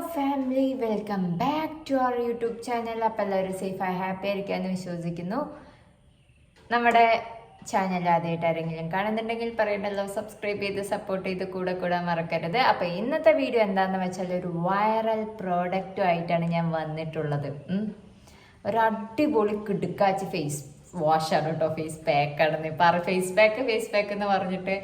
Family welcome back to our YouTube channel അപ്പോൾ എല്ലാവരും സേഫായി happy ആയിരിക്കാമെന്ന് വിശ്വസിക്കുന്നു. നമ്മുടെ ചാനൽ ആദ്യമായിട്ട് ആരെങ്കിലും കാണുന്നുണ്ടെങ്കിൽ പറയണ്ടല്ലോ സബ്സ്ക്രൈബ് ചെയ്ത് സപ്പോർട്ട് ചെയ്ത് കൂടെ കൂടെ മറക്കരുത്. അപ്പോൾ ഇന്നത്തെ വീഡിയോ എന്താണെന്ന് വെച്ചാൽ ഒരു വൈറൽ പ്രോഡക്റ്റും ആയിട്ടാണ് ഞാൻ വന്നിട്ടുള്ളത്. ഒരു അടിപൊളി കിടുക്കാച്ച് ഫേസ് വാഷാണ് കേട്ടോ ഫേസ് പാക്കാണെന്ന് പറ ഫേസ് പാക്ക് ഫേസ് പാക്ക് എന്ന് പറഞ്ഞിട്ട്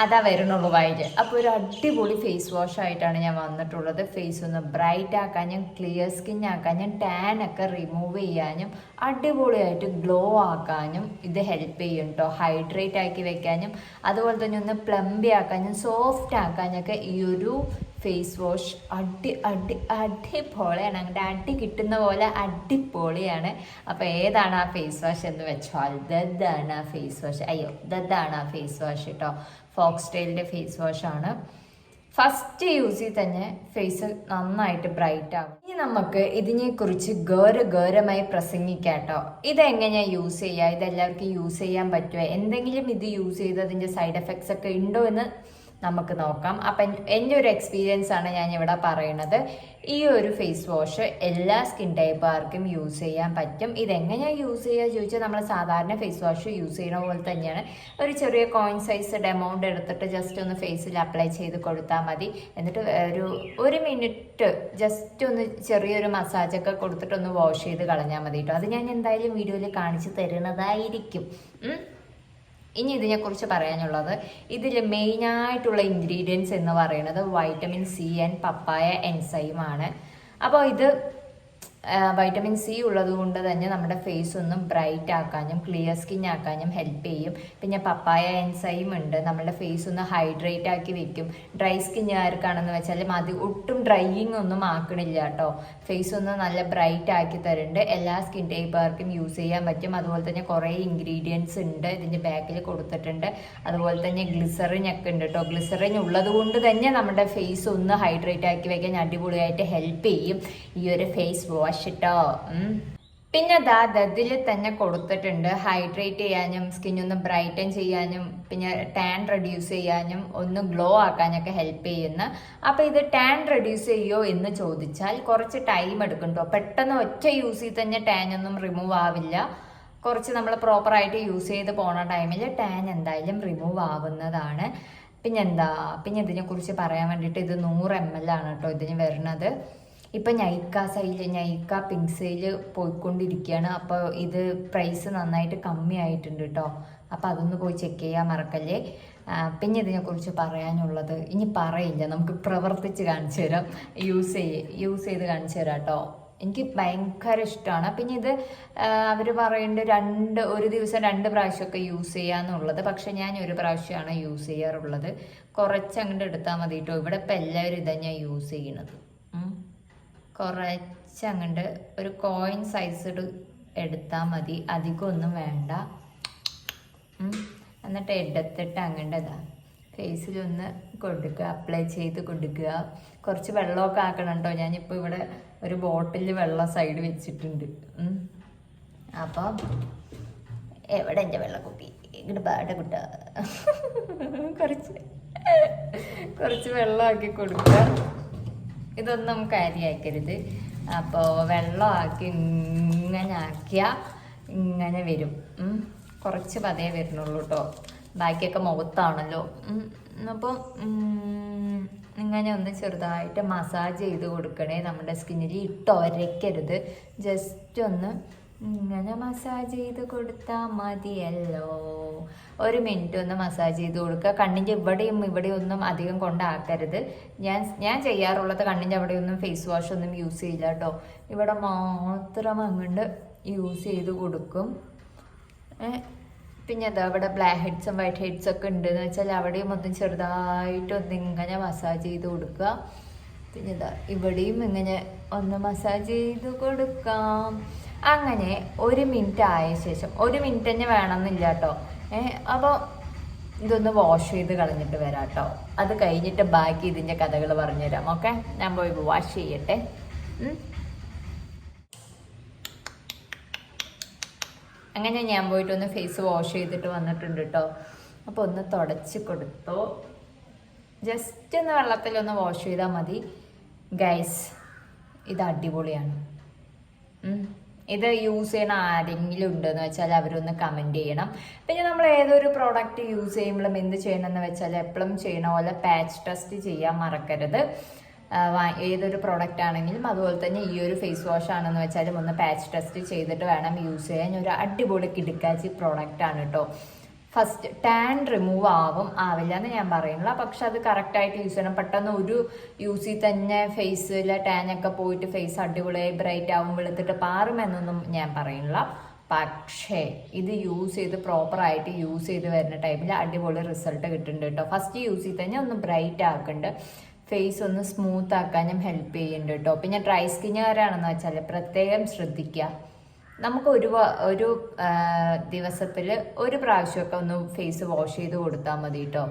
അതാ വരുന്നുള്ളൂ വൈറ്റ് അപ്പോൾ ഒരു അടിപൊളി ഫേസ് വാഷ് ആയിട്ടാണ് ഞാൻ വന്നിട്ടുള്ളത്. ഫേസ് ഒന്ന് ബ്രൈറ്റ് ആക്കാനും ക്ലിയർ സ്കിൻ ആക്കാനും ടാൻ ഒക്കെ റിമൂവ് ചെയ്യാനും അടിപൊളിയായിട്ട് ഗ്ലോ ആക്കാനും ഇത് ഹെൽപ്പ് ചെയ്യും കേട്ടോ ഹൈഡ്രേറ്റ് ആക്കി വെക്കാനും അതുപോലെ തന്നെ ഒന്ന് പ്ലംബി ആക്കാനും സോഫ്റ്റ് ആക്കാനൊക്കെ ഈ ഒരു ഫേസ് വാഷ് അടി അടി അടിപൊളിയാണ്. അങ്ങനെ അടി കിട്ടുന്ന പോലെ അടിപൊളിയാണ്. അപ്പോൾ ഏതാണ് ആ ഫേസ് വാഷ് എന്ന് വെച്ചാൽ ദദ്ദാണ് ആ ഫേസ് വാഷ് അയ്യോ ദദ്ദാണ് ആ ഫേസ് വാഷ് കേട്ടോ ഫോക്സ് സ്റ്റൈലിന്റെ ഫേസ് ആണ്. ഫസ്റ്റ് യൂസിൽ തന്നെ ഫേസ് നന്നായിട്ട് ബ്രൈറ്റ് ആകും. ഇനി നമുക്ക് ഇതിനെക്കുറിച്ച് ഗൗര ഗൗരമായി പ്രസംഗിക്കാട്ടോ ഇതെങ്ങനെയാണ് യൂസ് ചെയ്യുക? ഇതെല്ലാവർക്കും യൂസ് ചെയ്യാൻ പറ്റുമോ എന്തെങ്കിലും ഇത് യൂസ് ചെയ്ത് അതിന്റെ സൈഡ് എഫക്ട്സ് ഒക്കെ ഉണ്ടോ എന്ന് നമുക്ക് നോക്കാം. അപ്പം എന്റെ ഒരു എക്സ്പീരിയൻസ് ആണ് ഞാൻ ഇവിടെ പറയുന്നത് ഈ ഒരു ഫേസ് വാഷ് എല്ലാ സ്കിൻ ടൈപ്പുകാർക്കും യൂസ് ചെയ്യാൻ പറ്റും. ഇതെങ്ങനെയാണ് യൂസ് ചെയ്യുക ചോദിച്ചാൽ നമ്മൾ സാധാരണ ഫേസ് വാഷ് യൂസ് ചെയ്യുന്ന പോലെ തന്നെയാണ്. ഒരു ചെറിയ കോയിൻ സൈസ്ഡ് എമൗണ്ട് എടുത്തിട്ട് ജസ്റ്റ് ഒന്ന് ഫേസിൽ അപ്ലൈ ചെയ്ത് കൊടുത്താൽ മതി. എന്നിട്ട് ഒരു ഒരു മിനിറ്റ് ജസ്റ്റ് ഒന്ന് ചെറിയൊരു മസാജൊക്കെ കൊടുത്തിട്ട് ഒന്ന് വാഷ് ചെയ്ത് കളഞ്ഞാൽ മതി കേട്ടോ. അത് ഞാൻ എന്തായാലും വീഡിയോയിൽ കാണിച്ച് തരുന്നതായിരിക്കും. ഇനി ഇതിനെക്കുറിച്ച് പറയാനുള്ളത്. ഇതിൽ മെയിനായിട്ടുള്ള ഇൻഗ്രീഡിയൻസ് എന്ന് പറയുന്നത് വൈറ്റമിൻ സി ആൻഡ് പപ്പായ എൻസൈമാണ് അപ്പോൾ ഇത് വൈറ്റമിൻ സി ഉള്ളത് കൊണ്ട് തന്നെ നമ്മുടെ ഫേസ് ഒന്നും ബ്രൈറ്റ് ആക്കാനും ക്ലിയർ സ്കിൻ ആക്കാനും ഹെൽപ്പ് ചെയ്യും. പിന്നെ പപ്പായ എൻസൈം ഉണ്ട്. നമ്മുടെ ഫേസ് ഒന്ന് ഹൈഡ്രേറ്റ് ആക്കി വെക്കും. ഡ്രൈ സ്കിൻ ആർക്കാണെന്ന് വെച്ചാൽ അത് ഒട്ടും ഡ്രൈയിങ് ഒന്നും ആക്കണില്ല കേട്ടോ. ഫേസ് ഒന്ന് നല്ല ബ്രൈറ്റ് ആക്കി തരുന്നുണ്ട് എല്ലാ സ്കിൻ ടൈപ്പുകാർക്കും യൂസ് ചെയ്യാൻ പറ്റും. അതുപോലെ തന്നെ കുറേ ഇൻഗ്രീഡിയൻസ് ഉണ്ട് ഇതിന്റെ ബാക്കിൽ കൊടുത്തിട്ടുണ്ട്. അതുപോലെ തന്നെ ഗ്ലിസറിൻ ഒക്കെ ഉണ്ട് കേട്ടോ. ഗ്ലിസറിൻ ഉള്ളത് കൊണ്ട് തന്നെ നമ്മുടെ ഫേസ് ഒന്ന് ഹൈഡ്രേറ്റ് ആക്കി വെക്കാൻ അടിപൊളിയായിട്ട് ഹെൽപ്പ് ചെയ്യും. ഈ ഒരു ഫേസ് വാഷ് ഉം. പിന്നെ ദാ ദതിൽ തന്നെ കൊടുത്തിട്ടുണ്ട്. ഹൈഡ്രേറ്റ് ചെയ്യാനും സ്കിൻ ഒന്ന് ബ്രൈറ്റൻ ചെയ്യാനും പിന്നെ ടാൻ റെഡ്യൂസ് ചെയ്യാനും ഒന്ന് ഗ്ലോ ആക്കാനൊക്കെ ഹെൽപ്പ് ചെയ്യുന്ന. അപ്പോൾ ഇത് ടാൻ റെഡ്യൂസ് ചെയ്യോ എന്ന് ചോദിച്ചാൽ കുറച്ച് ടൈം എടുക്കും പെട്ടെന്ന് ഒറ്റ യൂസിൽ തന്നെ ടാൻ ഒന്നും റിമൂവ് ആവില്ല. കുറച്ച് നമ്മൾ പ്രോപ്പറായിട്ട് യൂസ് ചെയ്ത് പോണ ടൈമിൽ ടാൻ എന്തായാലും റിമൂവ് ആവുന്നതാണ്. പിന്നെന്താ? പിന്നെ ഇതിനെക്കുറിച്ച് പറയാൻ വേണ്ടിയിട്ട് ഇത് നൂറ് എം എൽ ആണ് കേട്ടോ ഇതിന് വരുന്നത്. ഇപ്പം ഞൈക്ക സൈൽ ഞൈക്ക പിങ്ക് സെയിൽ പോയിക്കൊണ്ടിരിക്കുകയാണ് അപ്പോൾ ഇത് പ്രൈസ് നന്നായിട്ട് കമ്മിയായിട്ടുണ്ട് കേട്ടോ അപ്പോൾ അതൊന്ന് പോയി ചെക്ക് ചെയ്യാൻ മറക്കല്ലേ? പിന്നെ ഇതിനെക്കുറിച്ച് പറയാനുള്ളത് ഇനി പറയില്ല. നമുക്ക് പ്രവർത്തിച്ച് കാണിച്ചു തരാം. യൂസ് ചെയ്യ യൂസ് ചെയ്ത് കാണിച്ചു തരാം കേട്ടോ എനിക്ക് ഭയങ്കര ഇഷ്ടമാണ്. പിന്നെ ഇത് അവർ പറയുന്നുണ്ട് രണ്ട് ഒരു ദിവസം രണ്ട് പ്രാവശ്യമൊക്കെ യൂസ് ചെയ്യാന്നുള്ളത്. പക്ഷെ ഞാൻ ഒരു പ്രാവശ്യമാണ് യൂസ് ചെയ്യാറുള്ളത്. കുറച്ച് അങ്ങോട്ട് എടുത്താൽ മതി കേട്ടോ ഇവിടെ ഇപ്പം എല്ലാവരും ഇതാണ് ഞാൻ യൂസ് ചെയ്യണത്. കുറച്ച് അങ്ങോട്ട് ഒരു കോയിൻ സൈസ് എടുത്താൽ മതി. അധികം ഒന്നും വേണ്ട. എന്നിട്ട് എടുത്തിട്ട് അങ്ങോട്ട് ഇതാ. ഫേസിലൊന്ന് കൊടുക്കുക അപ്ലൈ ചെയ്ത് കൊടുക്കുക. കുറച്ച് വെള്ളമൊക്കെ ആക്കണം കേട്ടോ ഞാനിപ്പോൾ ഇവിടെ ഒരു ബോട്ടിൽ വെള്ളം സൈഡ് വെച്ചിട്ടുണ്ട്. അപ്പോൾ എവിടെ എന്റെ വെള്ളക്കുപ്പി? ഇങ്ങോട്ട് പാട്ട കുട്ട. കുറച്ച് കുറച്ച് വെള്ളമാക്കി കൊടുക്കുക. ഇതൊന്നും നമുക്ക് അരി ആക്കരുത്. അപ്പോൾ വെള്ളമാക്കി ഇങ്ങനെ ആക്കിയാൽ ഇങ്ങനെ വരും. കുറച്ച് പതേ വരുന്നുള്ളൂ കേട്ടോ ബാക്കിയൊക്കെ മുഖത്താണല്ലോ. അപ്പം ഇങ്ങനെ ഒന്ന് ചെറുതായിട്ട് മസാജ് ചെയ്ത് കൊടുക്കണേ നമ്മുടെ സ്കിന്നിൽ ഇട്ടൊരയ്ക്കരുത് ജസ്റ്റ് ഒന്ന് ഇങ്ങനെ മസാജ് ചെയ്ത് കൊടുത്താൽ മതിയല്ലോ. ഒരു മിനിറ്റ് ഒന്ന് മസാജ് ചെയ്ത് കൊടുക്കുക. കണ്ണിന്റെ ഇവിടെയും ഇവിടെയൊന്നും അധികം കൊണ്ടാക്കരുത്. ഞാൻ ഞാൻ ചെയ്യാറുള്ളത് കണ്ണിന്റെ അവിടെയൊന്നും ഫേസ് വാഷ് ഒന്നും യൂസ് ചെയ്യില്ല കേട്ടോ. ഇവിടെ മാത്രം അങ്ങോട്ട് യൂസ് ചെയ്ത് കൊടുക്കും. പിന്നെ എന്താ ഇവിടെ ബ്ലാക്ക് ഹെഡ്സും വൈറ്റ് ഹെഡ്സും ഒക്കെ ഉണ്ടെന്ന് വെച്ചാൽ അവിടെയും ഒന്നും ചെറുതായിട്ട് ഒന്ന് ഇങ്ങനെ മസാജ് ചെയ്ത് കൊടുക്കുക. പിന്നെ എന്താ ഇവിടെയും ഇങ്ങനെ ഒന്ന് മസാജ് ചെയ്ത് കൊടുക്കാം. അങ്ങനെ ഒരു മിനിറ്റ് ആയ ശേഷം ഒരു മിനിറ്റ് തന്നെ വേണമെന്നില്ല കേട്ടോ ഏഹ് അപ്പോൾ ഇതൊന്ന് വാഷ് ചെയ്ത് കളഞ്ഞിട്ട് വരാം കേട്ടോ അത് കഴിഞ്ഞിട്ട് ബാക്കി ഇതിന്റെ കഥകൾ പറഞ്ഞുതരാം ഓക്കെ? ഞാൻ പോയി വാഷ് ചെയ്യട്ടെ. അങ്ങനെ ഞാൻ പോയിട്ട് ഒന്ന് ഫേസ് വാഷ് ചെയ്തിട്ട് വന്നിട്ടുണ്ട് കേട്ടോ അപ്പോൾ ഒന്ന് തുടച്ച് കൊടുത്തു. ജസ്റ്റ് ഒന്ന് വെള്ളത്തിൽ ഒന്ന് വാഷ് ചെയ്താൽ മതി. ഗൈസ് ഇത് അടിപൊളിയാണ്. ഇത് യൂസ് ചെയ്യണ ആരെങ്കിലും ഉണ്ടെന്ന് വെച്ചാൽ അവരൊന്ന് കമന്റ് ചെയ്യണം. പിന്നെ നമ്മൾ ഏതൊരു പ്രോഡക്റ്റ് യൂസ് ചെയ്യുമ്പോഴും എന്ത് ചെയ്യണമെന്ന് വെച്ചാൽ എപ്പോഴും ചെയ്യണ പോലെ പാച്ച് ടെസ്റ്റ് ചെയ്യാൻ മറക്കരുത്. ഏതൊരു പ്രോഡക്റ്റ് ആണെങ്കിലും അതുപോലെ തന്നെ ഈ ഒരു ഫേസ് വാഷ് ആണെന്ന് വെച്ചാലും ഒന്ന് പാച്ച് ടെസ്റ്റ് ചെയ്തിട്ട് വേണം യൂസ് ചെയ്യാൻ. ഒരു അടിപൊളി കിടുക്കാച്ചി പ്രോഡക്റ്റ് ആണ് കേട്ടോ ഫസ്റ്റ് ടാൻ റിമൂവ് ആവും. ആവില്ല എന്ന് ഞാൻ പറയുന്നില്ല പക്ഷെ അത് കറക്റ്റായിട്ട് യൂസ് ചെയ്യണം. പെട്ടെന്ന് ഒരു യൂസിൽ തന്നെ ഫേസിലെ ടാൻ ഒക്കെ പോയിട്ട് ഫേസ് അടിപൊളിയായി ബ്രൈറ്റ് ആവും വെളുത്തിട്ട് പാറുമെന്നൊന്നും ഞാൻ പറയുന്നില്ല. പക്ഷേ ഇത് യൂസ് ചെയ്ത് പ്രോപ്പറായിട്ട് യൂസ് ചെയ്ത് വരുന്ന ടൈമിൽ അടിപൊളി റിസൾട്ട് കിട്ടുന്നുണ്ട് കേട്ടോ. ഫസ്റ്റ് യൂസ് ചെയ്ത് തന്നെ ഒന്ന് ബ്രൈറ്റ് ആക്കുന്നുണ്ട് ഫേസ് ഒന്ന് സ്മൂത്ത് ആക്കാനും ഹെൽപ്പ് ചെയ്യുന്നുണ്ട് കേട്ടോ. പിന്നെ ഡ്രൈ സ്കിന്നുകാരാണെന്ന് വെച്ചാൽ പ്രത്യേകം ശ്രദ്ധിക്കുക. നമുക്ക് ഒരു ഒരു ദിവസത്തിൽ ഒരു പ്രാവശ്യമൊക്കെ ഒന്ന് ഫേസ് വാഷ് ചെയ്ത് കൊടുത്താൽ മതി കേട്ടോ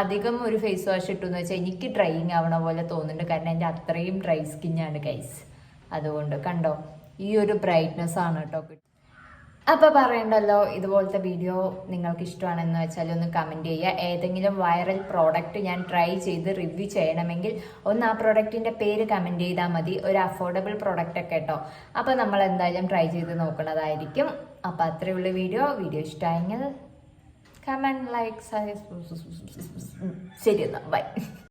അധികം ഒരു ഫേസ് വാഷ് ഇട്ടെന്ന് വെച്ചാൽ എനിക്ക് ഡ്രൈയിങ് ആവണ പോലെ തോന്നുന്നുണ്ട്. കാരണം എന്റെ അത്രയും ഡ്രൈ സ്കിന്നാണ് ഗൈസ് അതുകൊണ്ട് കണ്ടോ? ഈ ഒരു ബ്രൈറ്റ്നെസ് ആണ് കേട്ടോ അപ്പോൾ പറയണ്ടല്ലോ ഇതുപോലത്തെ വീഡിയോ നിങ്ങൾക്ക് ഇഷ്ടമാണെന്ന് വെച്ചാൽ ഒന്ന് കമന്റ് ചെയ്യുക ഏതെങ്കിലും വൈറൽ പ്രോഡക്റ്റ് ഞാൻ ട്രൈ ചെയ്ത് റിവ്യൂ ചെയ്യണമെങ്കിൽ ഒന്ന് ആ പ്രോഡക്റ്റിന്റെ പേര് കമന്റ് ചെയ്താൽ മതി ഒരു അഫോർഡബിൾ പ്രോഡക്റ്റ് ഒക്കെ കേട്ടോ അപ്പോൾ നമ്മൾ എന്തായാലും ട്രൈ ചെയ്ത് നോക്കുന്നതായിരിക്കും അപ്പോൾ അത്രയുള്ള വീഡിയോ വീഡിയോ ഇഷ്ടമായെങ്കിൽ കമന്റ് ലൈക്ക് ശരി എന്നാൽ ബൈ